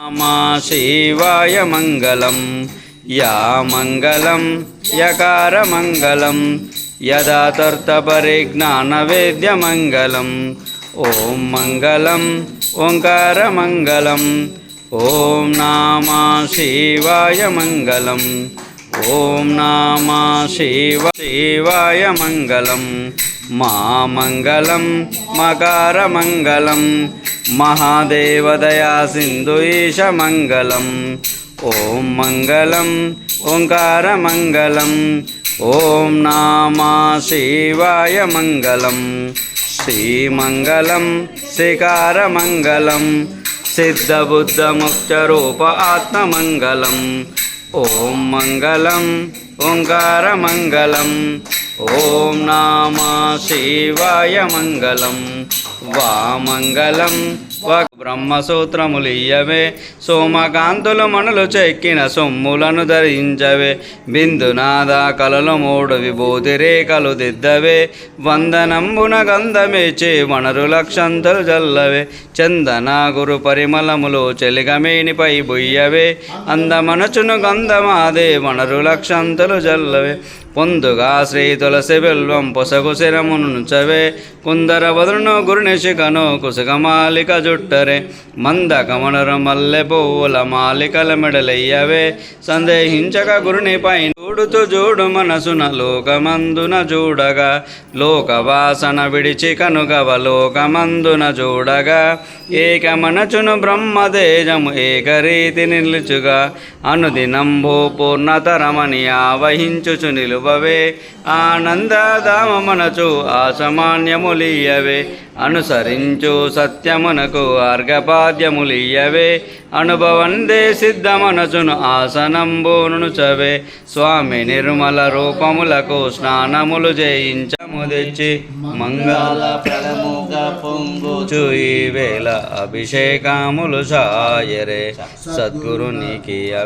టెంకాయ శివాయ మంగళం యా మంగళం యకార మంగళం యథాతర్తపరిజ్ఞానవేద్య మంగళం ఓం మంగళం ఓంకార మంగళం ఓం నామా శివాయ మంగళం ఓం నామా శివ శివాయ మంగళం మా మంగళం మకార महादेवदया सिन्धु ईशमङ्गलम् ॐ मङ्गलम् ओङ्कारमङ्गलम् ॐ नामा शिवाय मङ्गलम्। श्रीमङ्गलं श्रीकारमङ्गलं सिद्धबुद्धमुक्तरूप आत्ममङ्गलम्। ॐ मङ्गलम् ओङ्कारमङ्गलम्। ॐ नामा शिवाय मङ्गलम्। వామంగళం వా బ్రహ్మసూత్రములియ్యవే. సోమకాంతులు మనులు చెక్కిన సొమ్ములను ధరించవే. బిందునాద కలలు మూడు విభూతి రేఖలు దిద్దవే. వందనంబున గంధమేచే వనరు లక్షంతలు జల్లవే. చందన గురు పరిమళములు చెలిగమేనిపై బుయ్యవే. అందమనచును గంధమాదే వనరు లక్షంతలు జల్లవే. పొందుగా శ్రీ తులసి బిల్వం పొసగు శిరమును నుంచవే. కుందర వదును గురుని శిఖను కుసుగ మాలిక జుట్టరే. మంద కమనరు మల్లె పువ్వుల మాలికల మెడలయ్యవే. సందేహించక గురునిపై చూడుతూ చూడు మనసున లోకమందున చూడగా. లోకవాసన విడిచి కనుగవ లోకమందున చూడగా. ఏకమనచును బ్రహ్మదేజము ఏకరీతి నిలుచుగా. అనుదినంభో పూర్ణతరమని ఆవహించుచు నిలువవే ఆనందదామనచు ఆసమాన్యములియవే. అనుసరించు సత్యమునకు అర్ఘపాద్యములియవే అనుభవందే సిద్ధమనసును ఆసనంబోను చవే. స్వామి నిర్మల రూపములకు స్నానములు చేయించము తెచ్చి మంగళ ప్రముఖ పొంగు చూయి వేళ అభిషేకములు సాయరే. సద్గురునికి అభి